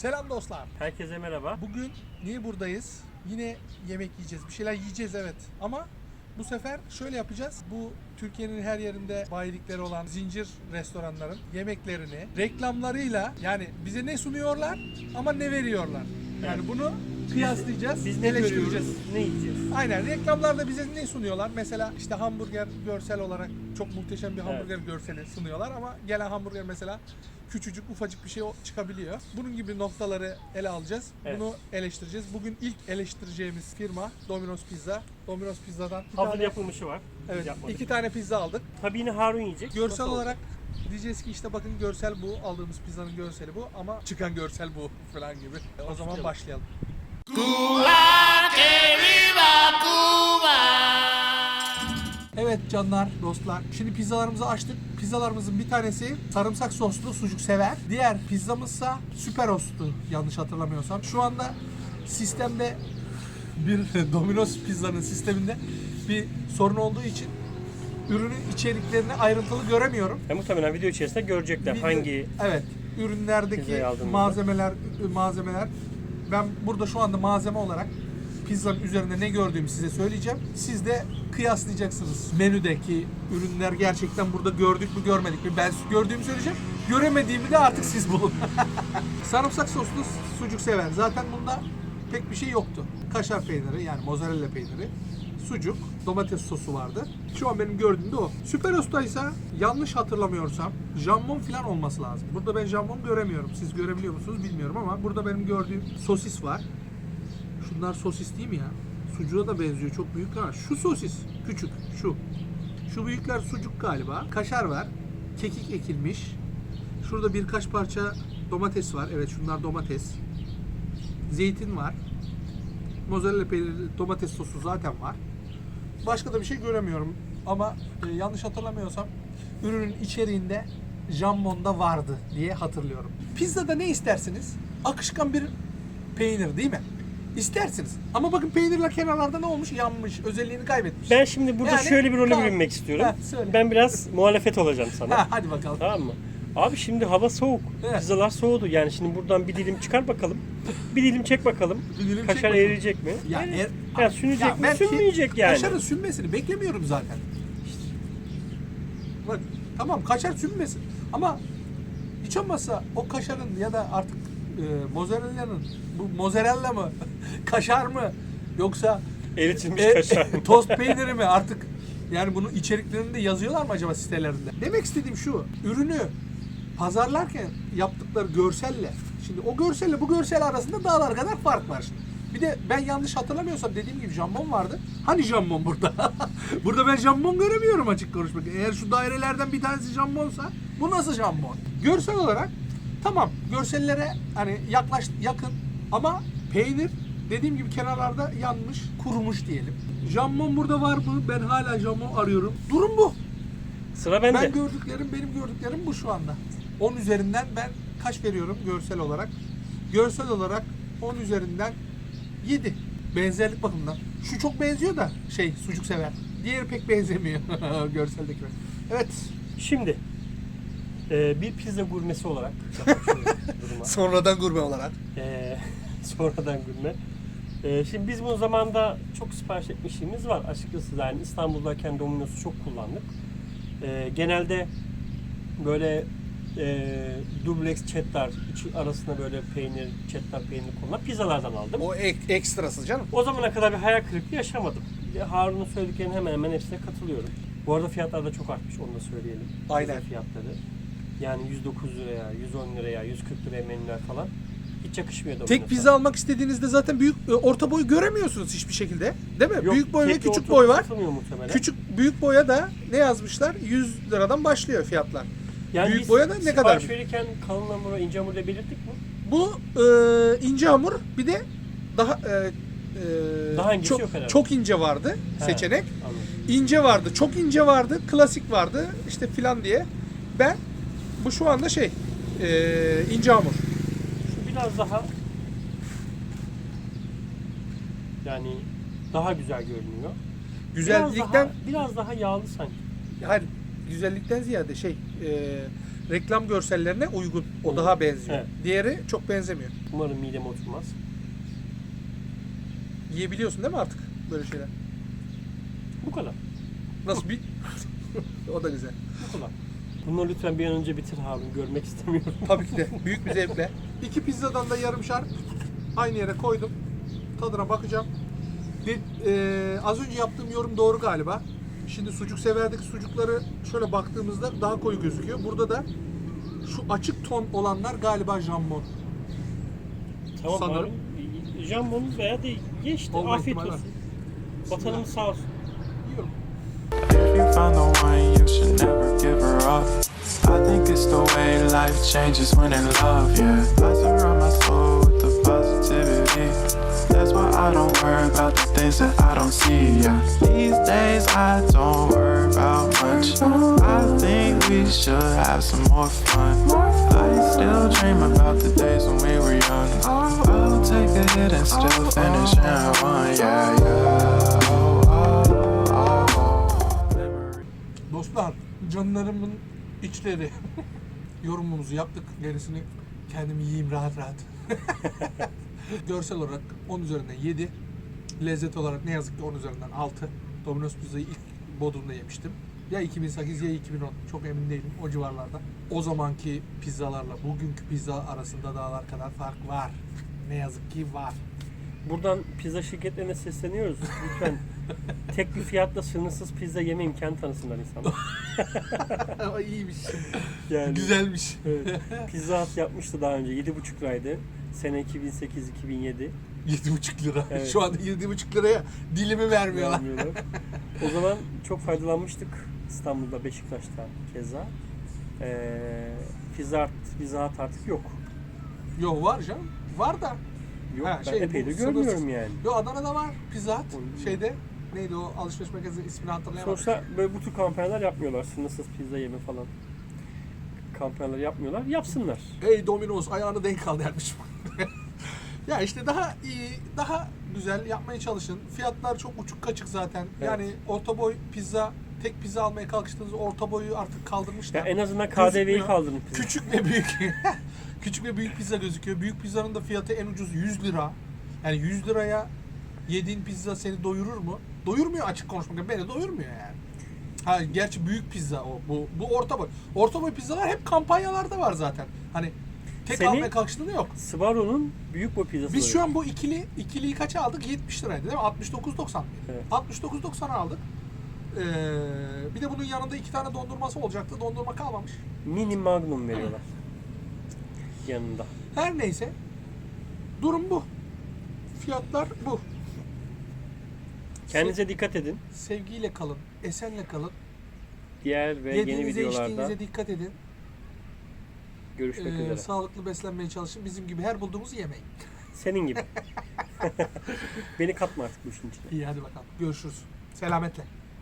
Selam dostlar. Herkese merhaba. Bugün niye buradayız? Yine yemek yiyeceğiz. Bir şeyler yiyeceğiz evet. Ama bu sefer şöyle yapacağız. Bu Türkiye'nin her yerinde bayilikleri olan zincir restoranların yemeklerini reklamlarıyla yani bize ne sunuyorlar ama ne veriyorlar. Yani bunu kıyaslayacağız, Biz ne eleştireceğiz. ne yiyeceğiz? Aynen reklamlarda bize ne sunuyorlar? Mesela işte hamburger görsel olarak çok muhteşem bir Evet. hamburger görseli sunuyorlar ama gelen hamburger mesela küçücük ufacık bir şey çıkabiliyor. Bunun gibi noktaları ele alacağız. Evet. Bunu eleştireceğiz. Bugün ilk eleştireceğimiz firma Domino's Pizza. Domino's Pizza'dan iki Hazır tane, yapılmışı var. Evet, yapmadık. iki tane pizza aldık. Tabii yine Harun yiyecek. Görsel Nasıl olarak diyeceğiz ki işte bakın görsel bu. Aldığımız pizzanın görseli bu ama çıkan görsel bu falan gibi. O zaman başlayalım. Evet canlar, dostlar. Şimdi pizzalarımızı açtık. Pizzalarımızın bir tanesi sarımsak soslu sucuk sever. Diğer pizzamızsa süper ostu yanlış hatırlamıyorsam. Şu anda sistemde bir Domino's pizzanın sisteminde bir sorun olduğu için ürünün içeriklerini ayrıntılı göremiyorum. E, muhtemelen video içerisinde görecekler Video- hangi Evet. Ürünlerdeki Pizzayı aldığımızda. malzemeler malzemeler ben burada şu anda malzeme olarak pizzanın üzerinde ne gördüğümü size söyleyeceğim. Siz de kıyaslayacaksınız. Menüdeki ürünler gerçekten burada gördük mü görmedik mi? Ben gördüğümü söyleyeceğim. Göremediğimi de artık siz bulun. Sarımsak soslu sucuk sever. Zaten bunda pek bir şey yoktu. Kaşar peyniri yani mozzarella peyniri, sucuk, domates sosu vardı. Şu an benim gördüğüm de o. Süper Usta ise yanlış hatırlamıyorsam jambon falan olması lazım. Burada ben jambon göremiyorum. Siz görebiliyor musunuz bilmiyorum ama burada benim gördüğüm sosis var. Şunlar sosis değil mi ya? Sucuğa da benziyor. Çok büyük ha. Şu sosis. Küçük. Şu. Şu büyükler sucuk galiba. Kaşar var. Kekik ekilmiş. Şurada birkaç parça domates var. Evet şunlar domates. Zeytin var. Mozzarella peyniri, domates sosu zaten var. Başka da bir şey göremiyorum. Ama e, yanlış hatırlamıyorsam ürünün içeriğinde jambon da vardı diye hatırlıyorum. Pizzada ne istersiniz? Akışkan bir peynir değil mi? İstersiniz. Ama bakın peynirler kenarlarda ne olmuş? Yanmış, özelliğini kaybetmiş. Ben şimdi burada Yani- şöyle bir role Tamam. bürünmek istiyorum. Ha, söyle. ben biraz muhalefet olacağım sana. Ha, hadi bakalım. tamam mı? Abi şimdi hava soğuk. Evet. Pizzalar soğudu. Yani şimdi buradan bir dilim çıkar bakalım. Bir dilim çek bakalım. Bir dilim çek Kaşar bakalım. eriyecek mi? Ya, er- ya sünecek Ya mi? ben ki- Sünmeyecek yani. Kaşarın sünmesini beklemiyorum zaten. Bak tamam kaşar sünmesin ama hiç olmazsa o kaşarın ya da artık e, mozzarella'nın bu mozzarella mı kaşar mı yoksa Eritilmiş e, kaşar. tost peyniri mi artık yani bunun içeriklerinde yazıyorlar mı acaba sitelerinde? Demek istediğim şu ürünü pazarlarken yaptıkları görselle şimdi o görselle bu görsel arasında dağlar kadar fark var şimdi. Bir de ben yanlış hatırlamıyorsam dediğim gibi jambon vardı. Hani jambon burada? burada ben jambon göremiyorum açık konuşmak. Eğer şu dairelerden bir tanesi jambonsa bu nasıl jambon? Görsel olarak tamam görsellere hani yaklaş yakın ama peynir dediğim gibi kenarlarda yanmış, kurumuş diyelim. Jambon burada var mı? Ben hala jambon arıyorum. Durum bu. Sıra bende. Ben gördüklerim, benim gördüklerim bu şu anda. 10 üzerinden ben kaç veriyorum görsel olarak? Görsel olarak 10 üzerinden 7. Benzerlik bakımından. Şu çok benziyor da şey sucuk sever. Diğeri pek benzemiyor görseldeki. Evet. Şimdi e, bir pizza gurmesi olarak. Sonradan gurme olarak. Ee, sonradan gurme. Ee, şimdi biz bu zamanda çok sipariş etmişliğimiz var. Açıkçası yani İstanbul'dayken Domino's'u çok kullandık. Ee, genelde böyle e, dubleks cheddar içi arasına böyle peynir, cheddar peynir konulan pizzalardan aldım. O ek, ekstrası canım. O zamana kadar bir hayal kırıklığı yaşamadım. Ya Harun'un söylediklerinin hemen hemen hepsine katılıyorum. Bu arada fiyatlar da çok artmış onu da söyleyelim. Aynen. Pizza fiyatları. Yani 109 liraya, 110 liraya, 140 liraya menüler falan. Hiç yakışmıyor Domino's'a. Tek pizza almak istediğinizde zaten büyük e, orta boy göremiyorsunuz hiçbir şekilde. Değil mi? Yok, büyük boy ve küçük boy var. Küçük büyük boya da ne yazmışlar? 100 liradan başlıyor fiyatlar. Yani büyük boya da ne kadar? Sipariş verirken kalın hamuru, ince hamurla belirttik mi? Bu e, ince hamur bir de daha e, e, Daha çok, yok herhalde. çok ince vardı He, seçenek. Anladım. İnce vardı, çok ince vardı, klasik vardı işte filan diye. Ben bu şu anda şey e, ince hamur. Şu biraz daha yani daha güzel görünüyor. Biraz Güzellikten daha, biraz daha yağlı sanki. hayır güzellikten ziyade şey e, reklam görsellerine uygun. O daha benziyor. Evet. Diğeri çok benzemiyor. Umarım mideme oturmaz. Yiyebiliyorsun değil mi artık böyle şeyler? Bu kadar. Nasıl bir... o da güzel. Bu kadar. Bunları lütfen bir an önce bitir Harun. Görmek istemiyorum. Tabii ki de büyük bir zevkle. İki pizzadan da yarımşar aynı yere koydum. Tadına bakacağım. De, e, az önce yaptığım yorum doğru galiba. Şimdi sucuk severdeki sucukları şöyle baktığımızda daha koyu gözüküyor. Burada da şu açık ton olanlar galiba jambon. Tamam Sanırım. Harun. Jambon veya değil. Ye işte. Olma Afiyet ihtimali olsun. var. Vatanımız sağ olsun. Yiyorum. If you found the one, you should never give her up. I think it's the way life changes when in love, yeah. About the things that I don't see, yeah. These days I don't worry about much. I think we should have some more fun. I still dream about the days when we were young. I'll take a hit and still finish in one, yeah, yeah. Oh, oh, oh, oh. Dostlar, canlarımın içleri. Yorumumuzu yaptık. Gerisini kendim yiyeyim rahat rahat. Görsel olarak 10 üzerinden 7. Lezzet olarak ne yazık ki 10 üzerinden 6. Domino's pizzayı ilk Bodrum'da yemiştim. Ya 2008 ya 2010. Çok emin değilim o civarlarda. O zamanki pizzalarla bugünkü pizza arasında dağlar kadar fark var. Ne yazık ki var. Buradan pizza şirketlerine sesleniyoruz. Lütfen tek bir fiyatla sınırsız pizza yeme imkanı tanısınlar insanlar. İyiymiş. Yani, Güzelmiş. Evet. Pizza Hut yapmıştı daha önce. 7,5 liraydı. Sene 2008-2007. 7,5 lira. Evet. Şu anda 7,5 liraya dilimi vermiyorlar. Vermiyorlar. o zaman çok faydalanmıştık İstanbul'da, Beşiktaş'ta keza. Ee, pizza, artık yok. Yok var canım. Var da. Yok Ha, ben şey, epeydir bu görmüyorum sınırsız- yani. Yo Adana'da var Pizza. Şeyde neydi o alışveriş merkezinin ismini hatırlayamadım. Sonuçta böyle bu tür kampanyalar yapmıyorlar. Sınırsız pizza yeme falan. Kampanyalar yapmıyorlar. Yapsınlar. Ey Domino's ayağını denk al dermiş. ya işte daha iyi, daha güzel yapmaya çalışın. Fiyatlar çok uçuk kaçık zaten. Yani orta boy pizza, tek pizza almaya kalkıştığınız orta boyu artık Ya kaldırmışlar. en azından KDV'yi pizza. Küçük ve büyük. Küçük ve büyük pizza gözüküyor. Büyük pizzanın da fiyatı en ucuz 100 lira. Yani 100 liraya yediğin pizza seni doyurur mu? Doyurmuyor açık konuşmak. Beni doyurmuyor yani. Ha gerçi büyük pizza o. Bu bu orta boy. Orta boy pizzalar hep kampanyalarda var zaten. Hani tek Seni- almaya kalkıştığında yok. Sbarro'nun büyük boy pizzası Biz şu an bu ikili ikiliyi kaça aldık? 70 liraydı değil mi? 69.90 mıydı? Evet. 69.90 aldık. Ee, bir de bunun yanında iki tane dondurması olacaktı. Dondurma kalmamış. Mini Magnum veriyorlar. Yanında. Her neyse. Durum bu. Fiyatlar bu. Kendinize dikkat edin. Sevgiyle kalın, esenle kalın. Diğer ve yeni Yediğinize, videolarda içtiğinize dikkat edin. Görüşmek Ee, üzere. sağlıklı beslenmeye çalışın. Bizim gibi her bulduğumuzu yemeyin. Senin gibi. Beni katma artık bu işin içine. İyi hadi bakalım. Görüşürüz. Selametle.